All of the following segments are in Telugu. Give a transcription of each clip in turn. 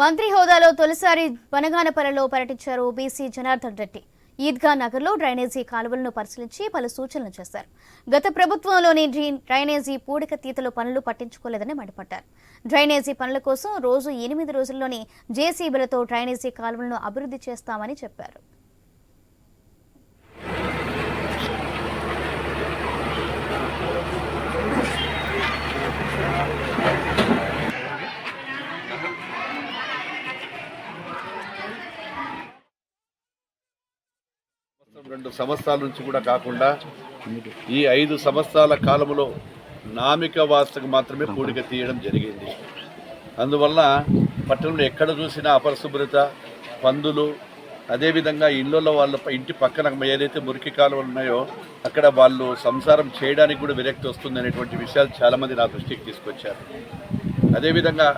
మంత్రి హోదాలో తొలిసారి బనగానపరలో పర్యటించారు బీసీ జనార్దన్ రెడ్డి. ఈద్గా నగర్లో డ్రైనేజీ కాలువలను పరిశీలించి పలు సూచనలు చేశారు. గత ప్రభుత్వంలోని డ్రైనేజీ పూడిక తీతలు పనులు పట్టించుకోలేదని మండిపడ్డారు. డ్రైనేజీ పనుల కోసం రోజు ఎనిమిది రోజుల్లోని జేసీబీలతో డ్రైనేజీ కాలువలను అభివృద్ధి చేస్తామని చెప్పారు. సంవత్సరం, రెండు సంవత్సరాల నుంచి కూడా కాకుండా ఈ ఐదు సంవత్సరాల కాలంలో నామిక వాస్తకు మాత్రమే పూడిక తీయడం జరిగింది. అందువల్ల పట్టణంలో ఎక్కడ చూసినా అపరిశుభ్రత పందులు అదేవిధంగా ఇళ్ళల్లో వాళ్ళ ఇంటి పక్కన ఏదైతే మురికి కాలువలు ఉన్నాయో అక్కడ వాళ్ళు సంసారం చేయడానికి కూడా విరక్తి వస్తుంది అనేటువంటి విషయాలు చాలామంది నా దృష్టికి తీసుకొచ్చారు. అదేవిధంగా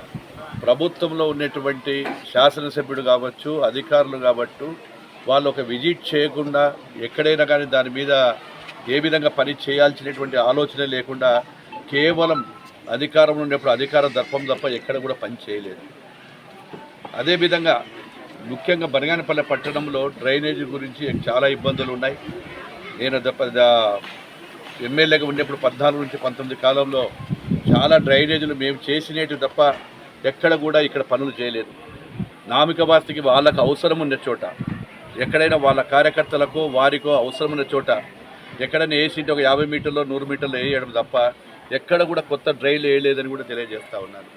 ప్రభుత్వంలో ఉన్నటువంటి శాసనసభ్యుడు కావచ్చు అధికారులు కావచ్చు వాళ్ళు ఒక విజిట్ చేయకుండా ఎక్కడైనా కానీ దాని మీద ఏ విధంగా పని చేయాల్సినటువంటి ఆలోచన లేకుండా కేవలం అధికారంలో ఉన్నప్పుడు అధికార దర్పం తప్ప ఎక్కడ కూడా పని చేయలేదు. అదేవిధంగా ముఖ్యంగా బనగానపల్లె పట్టణంలో డ్రైనేజీ గురించి చాలా ఇబ్బందులు ఉన్నాయి. నేను ఎమ్మెల్యేగా ఉన్నప్పుడు పద్నాలుగు నుంచి పంతొమ్మిది కాలంలో చాలా డ్రైనేజీలు మేము చేసినట్టు తప్ప ఎక్కడ కూడా ఇక్కడ పనులు చేయలేదు. నామిక వాస్తికి వాళ్ళకు అవసరం ఉన్న చోట ఎక్కడైనా వాళ్ళ కార్యకర్తలకు వారికో అవసరమైన చోట ఎక్కడైనా వేసింటే ఒక యాభై మీటర్లో నూరు మీటర్లో వేయడం తప్ప ఎక్కడ కూడా కొత్త డ్రైలు వేయలేదని కూడా తెలియజేస్తూ ఉన్నాను.